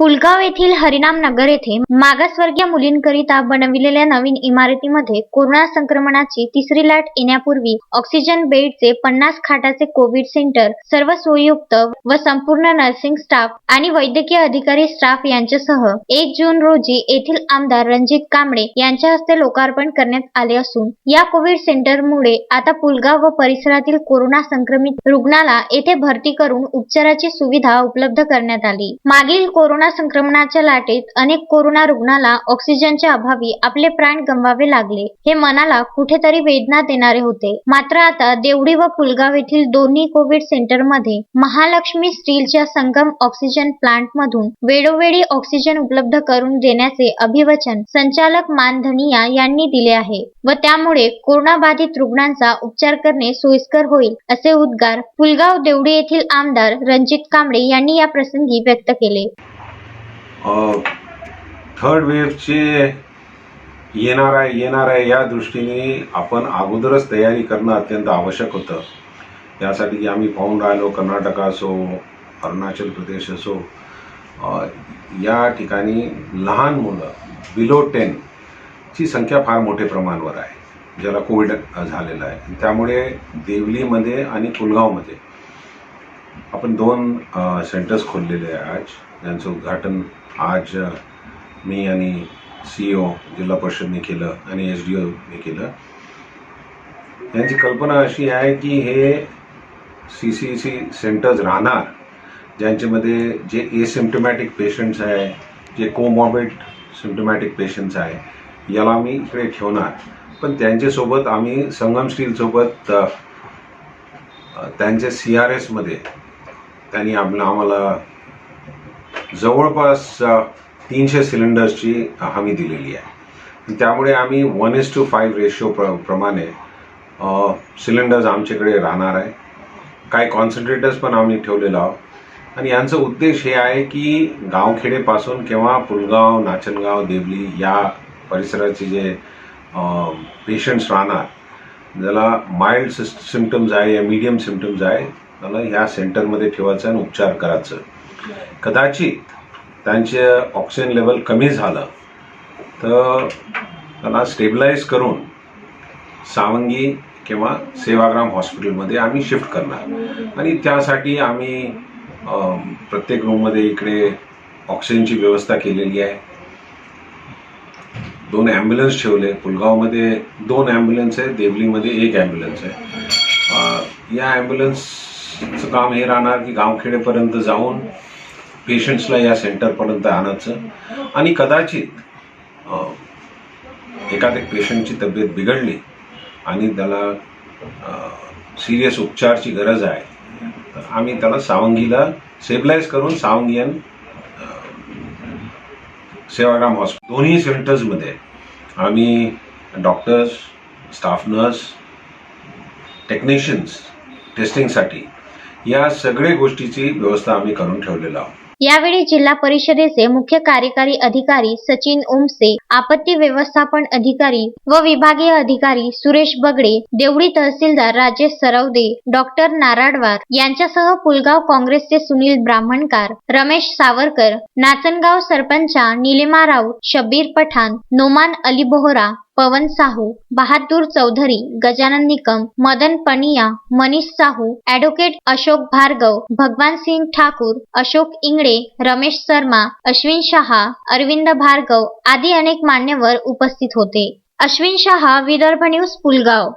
पुलगाव येथील हरिनाम नगर येथे मागासवर्गीय मुलींकरिता बनविलेल्या नवीन इमारतीमध्ये कोरोना संक्रमणाची तिसरी लाट येण्यापूर्वी ऑक्सिजन बेडचे पन्नास खाटाचे कोविड सेंटर सर्व सोयीयुक्त व संपूर्ण नर्सिंग स्टाफ आणि वैद्यकीय अधिकारी स्टाफ यांच्यासह एक जून रोजी येथील आमदार रणजित कांबळे यांच्या हस्ते लोकार्पण करण्यात आले असून या कोविड सेंटरमुळे आता पुलगाव व परिसरातील कोरोना संक्रमित रुग्णाला येथे भरती करून उपचाराची सुविधा उपलब्ध करण्यात आली. मागील कोरोना संक्रमणाच्या लाटेत अनेक कोरोना रुग्णाला ऑक्सिजनच्या अभावी आपले प्राण गमवावे लागले. हे मनाला कुठेतरी वेदना देणारे होते. मात्र आता देवडी व पुलगाव येथील दोन्ही कोविड सेंटरमध्ये महालक्ष्मी स्टीलच्या संगम ऑक्सिजन प्लांट मधून वेळोवेळी ऑक्सिजन उपलब्ध करून देण्याचे अभिवचन संचालक मानधनिया यांनी दिले आहे व त्यामुळे कोरोना बाधित रुग्णांचा उपचार करणे सोयीस्कर होईल असे उद्गार पुलगाव देवडी येथील आमदार रणजित कांबळे यांनी या प्रसंगी व्यक्त केले. थर्ड वेव्हचे येणार आहे येणार आहे या दृष्टीने आपण अगोदरच तयारी करणं अत्यंत आवश्यक होतं. यासाठी आम्ही पाहून राहिलो कर्नाटक असो अरुणाचल प्रदेश असो या ठिकाणी लहान मुलं बिलो टेनची संख्या फार मोठ्या प्रमाणावर आहे ज्याला कोविड झालेलं आहे. त्यामुळे देवलीमध्ये आणि कुलगावमध्ये आपण दोन सेंटर्स खोललेले आहे आज ज्यांचं उद्घाटन आज मी आणि सी ओ जिल्हा परिषदने केलं आणि एस डी ओने केलं. यांची कल्पना अशी आहे की हे सी सी सी सेंटर्स राहणार ज्यांच्यामध्ये जे एसिम्टमॅटिक पेशंट्स आहे जे कोमॉबिड सिम्टमॅटिक पेशंट्स आहे याला आम्ही इकडे ठेवणार. पण त्यांच्यासोबत आम्ही संगम स्टीलसोबत त्यांच्या सी आर एसमध्ये त्यांनी आपलं आम्हाला जवळपास तीनशे सिलेंडर्सची हमी दिलेली आहे. त्यामुळे आम्ही one is to five ratio प्र प्रमाणे सिलेंडर्स आमच्याकडे राहणार आहे. काही कॉन्सन्ट्रेटर्स पण आम्ही ठेवलेलो आहोत. आणि यांचं उद्देश हे आहे की गावखेडेपासून किंवा पुलगाव नाचनगाव देवली या परिसराचे जे पेशंट्स राहणार ज्याला माइल्ड सिम्पटम्स आहे या मीडियम सिम्पटम्स आहे त्याला ह्या सेंटरमध्ये ठेवायचं आणि उपचार करायचं. कदाचित त्यांचे ऑक्सिजन लेवल कमी झालं तर त्यांना स्टेबलाइज करून सावंगी किंवा सेवाग्राम हॉस्पिटलमध्ये आम्ही शिफ्ट करणार. आणि त्यासाठी आम्ही प्रत्येक रूममध्ये इकडे ऑक्सिजनची व्यवस्था केलेली आहे. दोन ॲम्ब्युलन्स ठेवले. पुलगावमध्ये दोन ॲम्ब्युलन्स आहे देवलीमध्ये एक ॲम्ब्युलन्स आहे. या ॲम्ब्युलन्सचं काम हे राहणार की गावखेडेपर्यंत जाऊन पेशंट्सला या सेंटरपर्यंत आणायचं. आणि कदाचित एखाद्या पेशंटची तब्येत बिघडली आणि त्याला सिरियस उपचारची गरज आहे तर आम्ही त्याला सावंगीला स्टेबलाइज करून सावंगियन सेवाग्राम हॉस्पिटल दोन्ही सेंटर्समध्ये आम्ही डॉक्टर्स स्टाफ नर्स टेक्निशियन्स टेस्टिंगसाठी या सगळ्या गोष्टीची व्यवस्था आम्ही करून ठेवलेलो आहोत. यावेळी जिल्हा परिषदेचे मुख्य कार्यकारी अधिकारी सचिन ओमसे आपत्ती व्यवस्थापन अधिकारी व विभागीय अधिकारी सुरेश बगडे देवडी तहसीलदार राजेश सरवदे डॉक्टर नाराडवार यांच्यासह पुलगाव काँग्रेसचे सुनील ब्राह्मणकार रमेश सावरकर नाचनगाव सरपंचा निलिमा राऊत शब्बीर पठाण नोमान अली बोहरा पवन साहू बहादूर चौधरी गजानन निकम मदन पनिया मनीष साहू ॲडव्होकेट अशोक भार्गव भगवान सिंग ठाकूर अशोक इंगळे रमेश शर्मा अश्विन शहा अरविंद भार्गव आदी अनेक मान्यवर उपस्थित होते. अश्विन शहा विदर्भ न्यूज पुलगाव.